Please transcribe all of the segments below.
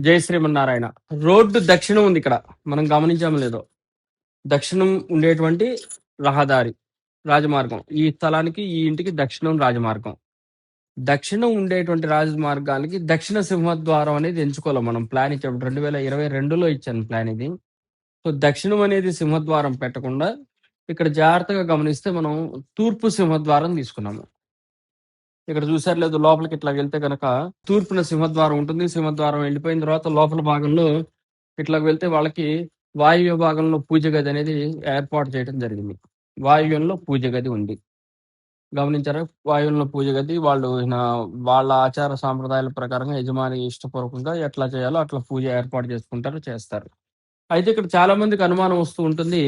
జయ Srimannarayana. Road దక్షిణం ఉంది ఇక్కడ. మనం గమనించాము లేదో. దక్షిణం ఉండేటువంటి రహదారి రాజమార్గం. ఈ స్థలానికి ఈ ఇంటికి దక్షిణం రాజమార్గం. దక్షిణం ఉండేటువంటి రాజమార్గానికి దక్షిణ సింహద్వారం అనేది ఎంచుకోవాలి మనం. ప్లాన్ ఇచ్చాము రెండు వేల ఇరవై రెండులో ఇచ్చాను ప్లాన్ ఇది. సో దక్షిణం అనేది సింహద్వారం పెట్టకుండా ఇక్కడ జాగ్రత్తగా గమనిస్తే మనం తూర్పు సింహద్వారం తీసుకున్నాము. ఇక్కడ చూసారు లేదు లోపలికి ఇట్లా వెళ్తే కనుక తూర్పున సింహద్వారం ఉంటుంది. సింహద్వారం వెళ్ళిపోయిన తర్వాత లోపల భాగంలో ఇట్లా వెళ్తే వాళ్ళకి వాయువ్య భాగంలో పూజ గది అనేది ఏర్పాటు చేయడం జరిగింది. వాయువ్యంలో పూజ గది ఉంది. గమనించారా? వాయువులను పూజ గది వాళ్ళు వాళ్ళ ఆచార సాంప్రదాయాల ప్రకారంగా యజమాని ఇష్టపూర్వకంగా ఎట్లా చేయాలో అట్లా పూజ ఏర్పాటు చేసుకుంటారు చేస్తారు. అయితే ఇక్కడ చాలా మందికి అనుమానం వస్తూ ఉంటుంది.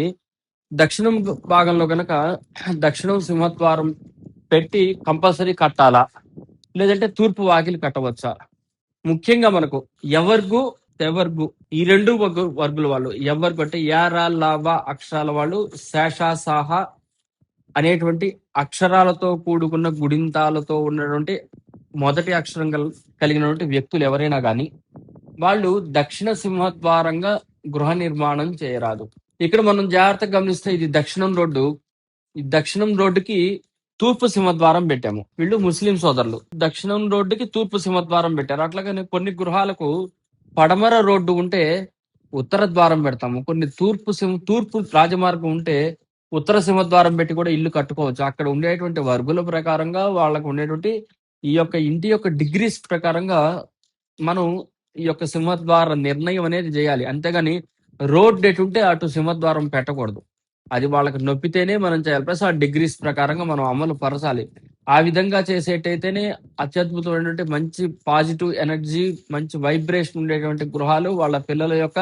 దక్షిణం భాగంలో కనుక దక్షిణం సింహద్వారం పెట్టి కంపల్సరీ కట్టాలా? లేదంటే తూర్పు వాకిలి కట్టవచ్చా? ముఖ్యంగా మనకు ఎవర్గు తెవర్గు ఈ రెండు వర్గుల వాళ్ళు ఎవర్గు అంటే యారా లావ అక్షరాల వాళ్ళు శషాసాహా అనేటువంటి అక్షరాలతో కూడుకున్న గుడింతాలతో ఉన్నటువంటి మొదటి అక్షరం కలిగినటువంటి వ్యక్తులు ఎవరైనా కానీ వాళ్ళు దక్షిణ సింహద్వారంగా గృహ నిర్మాణం చేయరాదు. ఇక్కడ మనం జాగ్రత్తగా గమనిస్తే ఇది దక్షిణం రోడ్డు. ఈ దక్షిణం రోడ్డుకి తూర్పు సింహద్వారం పెట్టాము. వీళ్ళు ముస్లిం సోదరులు. దక్షిణం రోడ్డుకి తూర్పు సింహద్వారం పెట్టారు. అట్లాగనే కొన్ని గృహాలకు పడమర రోడ్డు ఉంటే ఉత్తర ద్వారం పెడతాము. కొన్ని తూర్పు సింహ తూర్పు రాజమార్గం ఉంటే ఉత్తర సింహద్వారం పెట్టి కూడా ఇల్లు కట్టుకోవచ్చు. అక్కడ ఉండేటువంటి వర్గుల ప్రకారంగా వాళ్ళకు ఉండేటువంటి ఈ యొక్క ఇంటి యొక్క డిగ్రీస్ ప్రకారంగా మనం ఈ యొక్క సింహద్వార నిర్ణయం అనేది చేయాలి. అంతేగాని రోడ్ ఎటు ఉంటే అటు సింహద్వారం పెట్టకూడదు. అది వాళ్ళకి నొప్పితేనే మనం చేయాలి. ప్లస్ ఆ డిగ్రీస్ ప్రకారంగా మనం అమలు పరచాలి. ఆ విధంగా చేసేటైతేనే అత్యద్భుతమైనటువంటి మంచి పాజిటివ్ ఎనర్జీ మంచి వైబ్రేషన్ ఉండేటువంటి గృహాలు వాళ్ళ పిల్లల యొక్క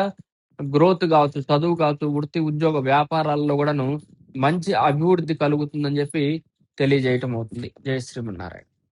గ్రోత్ కావచ్చు చదువు కావచ్చు వృత్తి ఉద్యోగ వ్యాపారాల్లో కూడాను మంచి అభివృద్ధి కలుగుతుందని చెప్పి తెలియజేయటం అవుతుంది. జయ శ్రీమన్నారాయణ.